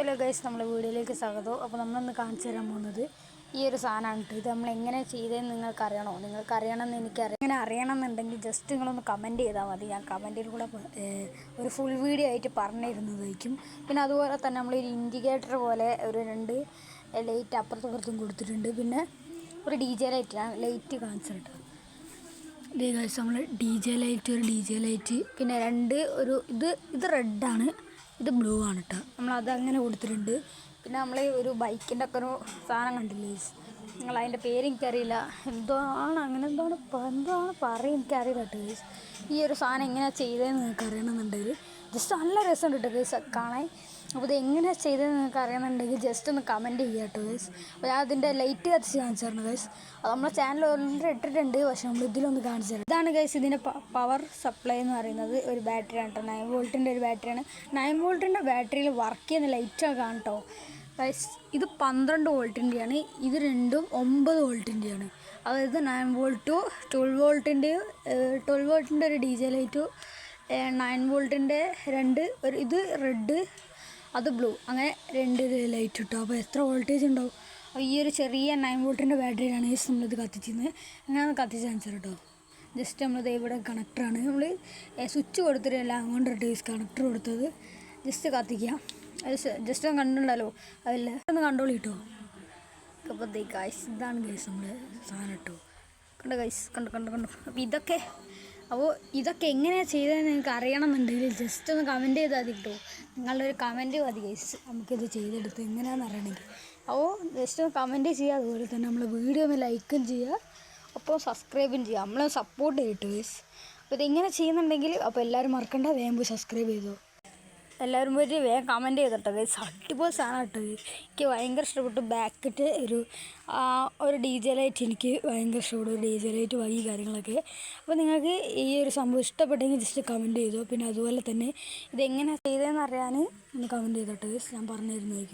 Hello guys നമ്മളെ വീഡിയോയിലേക്ക് സ്വാഗതം. അപ്പോൾ നമ്മളൊന്ന് കാണിച്ചു തരാൻ പോകുന്നത് ഈ ഒരു സാധനമാണ് ഇത് നമ്മൾ എങ്ങനെ ചെയ്തതെന്ന് നിങ്ങൾക്ക് അറിയണോ നിങ്ങൾക്ക് അറിയണമെന്ന് എനിക്കറിയാം. ഇങ്ങനെ അറിയണമെന്നുണ്ടെങ്കിൽ ജസ്റ്റ് നിങ്ങളൊന്ന് കമന്റ് ചെയ്താൽ മതി. ഞാൻ കമന്റിൽ കൂടെ ഒരു ഫുൾ വീഡിയോ ആയിട്ട് പറഞ്ഞിരുന്നതായിരിക്കും. പിന്നെ അതുപോലെ തന്നെ നമ്മളൊരു ഇൻഡിക്കേറ്റർ പോലെ ഒരു രണ്ട് ലൈറ്റ് അപ്പുറത്തും പുറത്തും കൊടുത്തിട്ടുണ്ട്. പിന്നെ ഒരു ഡി ജെ ലൈറ്റ് ലൈറ്റ് കാണിച്ചിട്ട് ഇതേ ഗൈസ് നമ്മൾ ഡി ജെ ലൈറ്റ് ഒരു ഡി ജെ ലൈറ്റ് പിന്നെ രണ്ട് ഒരു ഇത് ഇത് റെഡാണ് ഇത് ബ്ലൂ ആണ് കേട്ടോ നമ്മൾ അതങ്ങനെ കൊടുത്തിട്ടുണ്ട്. പിന്നെ നമ്മൾ ഒരു ബൈക്കിന്റെ ഒക്കെ ഒരു സാധനം കണ്ടില്ലേ? നിങ്ങൾ അതിന്റെ പേര് എനിക്കറിയില്ല. എന്തോ ആണ് അങ്ങനെ എന്താണ്? എന്താണ് പറയും എനിക്കറിയില്ല കേട്ടോ. ഈ ഒരു സാധനം എങ്ങനെയാണ് ചെയ്തതെന്ന് നിങ്ങൾക്ക് അറിയണമെന്നുണ്ടെങ്കിൽ ജസ്റ്റ് നല്ല രസമുണ്ട് കേട്ടോ ഗൈസ് കാണാൻ. അപ്പോൾ ഇത് എങ്ങനെ ചെയ്തതെന്ന് നിങ്ങൾക്ക് അറിയണമെന്നുണ്ടെങ്കിൽ ജസ്റ്റ് ഒന്ന് കമന്റ് ചെയ്യുക കേട്ടോ ഗൈസ് അപ്പോൾ ഞാൻ അതിന്റെ ലൈറ്റ് കത്തിച്ച് കാണിച്ചു തരണം ഗൈസ് അത് നമ്മുടെ ചാനൽ ഓൾറെഡി ഇട്ടിട്ടുണ്ട് പക്ഷെ നമ്മൾ ഇതിലൊന്ന് കാണിച്ചു തരാം. ഇതാണ് ഗൈസ് ഇതിന്റെ പവർ സപ്ലൈ എന്ന് പറയുന്നത്. ഒരു ബാറ്ററിയാണ് കേട്ടോ. നയൻ വോൾട്ടിന്റെ ഒരു ബാറ്ററിയാണ് നയൻ വോൾട്ടിന്റെ ബാറ്ററിയിൽ വർക്ക് ചെയ്യുന്ന ലൈറ്റാണ് കാണട്ടോ ഗൈസ് ഇത് പന്ത്രണ്ട് വോൾട്ടിന്റെയാണ് ഇത് രണ്ടും ഒമ്പത് വോൾട്ടിന്റെയാണ് അതായത് നയൻ വോൾട്ടോ ട്വൽവ് വോൾട്ടിന്റെയും ട്വൽവ് വോൾട്ടിന്റെ ഒരു ഡി ജെ ലൈറ്റു നയൻ വോൾട്ടിന്റെ രണ്ട് ഒരു ഇത് റെഡ് അത് ബ്ലൂ അങ്ങനെ രണ്ട് ലൈറ്റ് കിട്ടും അപ്പോൾ എത്ര വോൾട്ടേജ് ഉണ്ടാവും? അപ്പോൾ ഈ ഒരു ചെറിയ നയൻ വോൾട്ടിന്റെ ബാറ്ററിയാണ് ഈ നമ്മളിത് കത്തിച്ചിരുന്നത് അങ്ങനെ ഒന്ന് കത്തിച്ച് ആൻസർ കേട്ടോ ജസ്റ്റ് നമ്മളിത് ഇവിടെ കണക്ടറാണ് നമ്മൾ സ്വിച്ച് കൊടുത്തിട്ടില്ല അങ്ങോട്ട് ഈ കണക്ടർ കൊടുത്തത്. ജസ്റ്റ് കത്തിക്കുക ജസ്റ്റ് ഒന്ന് കണ്ടിട്ടുണ്ടല്ലോ. അതില്ല. ഒന്ന് കണ്ടോളി കേട്ടോ അപ്പോൾ ഗൈസ് ഇതാണ് ഗൈസ് നമ്മൾ സാധനം കേട്ടോ കണ്ടോ ഗൈസ് കണ്ടു കണ്ടു കണ്ടു? അപ്പോൾ ഇതൊക്കെ അപ്പോൾ ഇതൊക്കെ എങ്ങനെയാണ് ചെയ്തതെന്ന് നിങ്ങൾക്ക് അറിയണമെന്നുണ്ടെങ്കിൽ ജസ്റ്റ് ഒന്ന് കമന്റ് ചെയ്താൽ മതി കേട്ടോ നിങ്ങളുടെ ഒരു കമന്റ് മതി ഗൈസ് നമുക്കിത് ചെയ്തെടുത്ത് എങ്ങനെയാണെന്ന് അറിയണമെങ്കിൽ. അപ്പോൾ ജസ്റ്റ് ഒന്ന് കമന്റ് ചെയ്യുക. അതുപോലെ തന്നെ നമ്മൾ വീഡിയോ ഒന്ന് ലൈക്കും ചെയ്യുക. അപ്പോൾ സബ്സ്ക്രൈബും ചെയ്യുക. നമ്മളെ സപ്പോർട്ട് ചെയ്തിട്ട് ഗൈസ് അപ്പോൾ ഇതെങ്ങനെ ചെയ്യുന്നുണ്ടെങ്കിൽ അപ്പോൾ എല്ലാവരും മറക്കണ്ട. വേഗം പോയി സബ്സ്ക്രൈബ് ചെയ്തോ. എല്ലാവരും പോയിട്ട് വേഗം കമന്റ് ചെയ്തിട്ടോ. ഗൈസ് അടിപൊളി സാധനം കേട്ടോ എനിക്ക് ഭയങ്കര ഇഷ്ടപ്പെട്ടു. ബാക്കിട്ട് ഒരു ഒരു ഡി ജെ ലൈറ്റ് എനിക്ക് ഭയങ്കര ഇഷ്ടപ്പെട്ടു. ഡി ജെ ലൈറ്റ് വൈകി കാര്യങ്ങളൊക്കെ. അപ്പോൾ നിങ്ങൾക്ക് ഈ ഒരു സംഭവം ഇഷ്ടപ്പെട്ടെങ്കിൽ ജസ്റ്റ് കമന്റ് ചെയ്തോ. പിന്നെ അതുപോലെ തന്നെ ഇതെങ്ങനെ ചെയ്തതെന്ന് അറിയാൻ ഒന്ന് കമന്റ് ചെയ്തോട്ടോ. ഗൈസ് ഞാൻ പറഞ്ഞു തരുന്നതായിരിക്കും